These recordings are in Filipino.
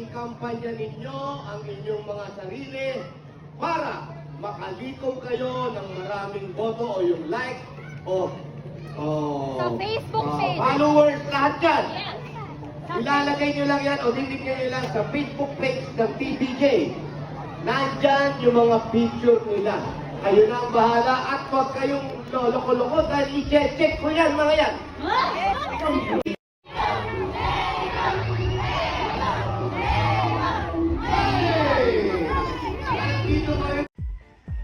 ikampanya ninyo ang inyong mga sarili para makalikom kayo ng maraming boto o yung like o o Sa Facebook ah, page. followers lahat yan. Yes. Sa Ilalagay nyo lang yan o diligyan nyo lang sa Facebook page ng PBJ. Nandyan yung mga picture nila. Kayo na ang bahala at huwag kayong loloko-loko dahil i-check ko yan mga yan.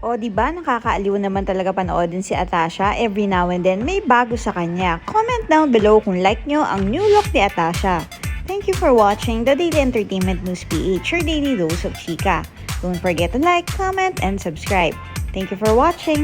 O di ba nakakaaliw naman talaga panoodin si Atasha every now and then may bago sa kanya. Comment down below kung like nyo ang new look ni Atasha. Thank you for watching the Daily Entertainment News PH, your daily dose of chika. Don't forget to like, comment, and subscribe. Thank you for watching.